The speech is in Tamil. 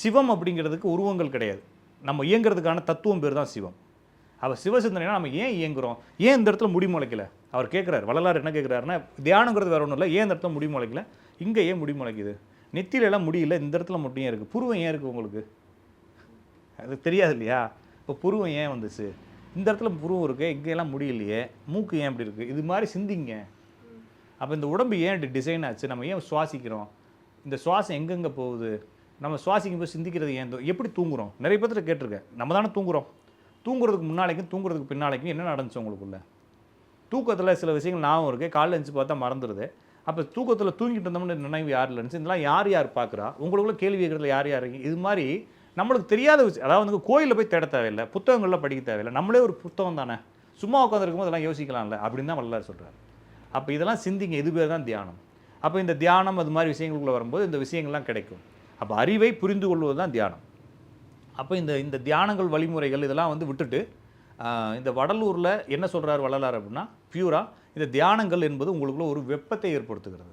சிவம் அப்படிங்கிறதுக்கு உருவங்கள் கிடையாது. நம்ம இயங்குறதுக்கான தத்துவம் பேர் தான் சிவம். அப்போ சிவசிந்தனைனா நம்ம ஏன் இயங்குகிறோம் ஏன் இந்த இடத்துல முடிமுளைக்கல அவர் கேட்குறாரு வள்ளலார் என்ன கேட்குறாருன்னா தியானங்கிறது வேறு ஒன்றும் இல்லை. ஏன் இந்த இடத்துல முடிமுளைக்கல இங்கே ஏன் முடி நெத்தியிலலாம் முடியல இந்த இடத்துல மட்டும் ஏன் இருக்குது புருவம் ஏன் இருக்குது உங்களுக்கு? அது தெரியாது இல்லையா? இப்போ புருவம் ஏன் வந்துச்சு? இந்த இடத்துல புருவம் இருக்குது இங்கேயெல்லாம் முடியலையே மூக்கு ஏன் இப்படி இருக்குது இது மாதிரி சிந்திங்க. அப்போ இந்த உடம்பு ஏன் டிசைன் ஆச்சு? நம்ம ஏன் சுவாசிக்கிறோம்? இந்த சுவாசம் எங்கெங்கே போகுது? நம்ம சுவாசிக்கும் போது சிந்திக்கிறது ஏன் எப்படி தூங்குறோம்? நிறைய பேர்த்துல கேட்டிருக்கேன். நம்ம தானே தூங்குறோம். தூங்குறதுக்கு முன்னாலேக்கும் தூங்குறதுக்கு பின்னாலேக்கும் என்ன நடந்துச்சு உங்களுக்குள்ள? தூக்கத்தில் சில விஷயங்கள் ஞாபகம் இருக்குது காலைல எழுந்து பார்த்தா மறந்துடுது அப்போ தூக்கத்தில் தூங்கிட்டு இருந்தோம்னு நினைவு யார் இருந்துச்சு இதெல்லாம் யார் யார் பார்க்குறா உங்களுக்குள்ள கேள்வி கேட்குறதுல யார் யார் இது மாதிரி நம்மளுக்கு தெரியாத விஷயம் அதாவது வந்து கோயிலில் போய் தேட தேவையில்லை. புத்தகங்களில் படிக்க தேவையில்லை. நம்மளே ஒரு புத்தகம் தானே. சும்மா உட்காந்துருக்கும் போது இதெல்லாம் யோசிக்கலாம்ல. அப்படின்னு தான் வரலாறு சொல்கிறார் அப்போ இதெல்லாம் சிந்திங்க. இது பேர் தான் தியானம். அப்போ இந்த தியானம் அது மாதிரி விஷயங்களுக்குள்ளே வரும்போது இந்த விஷயங்கள்லாம் கிடைக்கும். அப்போ அறிவை புரிந்து கொள்வது தான் தியானம். அப்போ இந்த இந்த தியானங்கள் வழிமுறைகள் இதெல்லாம் வந்து விட்டுட்டு இந்த வடலூரில் என்ன சொல்கிறார் வள்ளலார் அப்படின்னா பியூராக இந்த தியானங்கள் என்பது உங்களுக்குள்ள ஒரு வெப்பத்தை ஏற்படுத்துகிறது.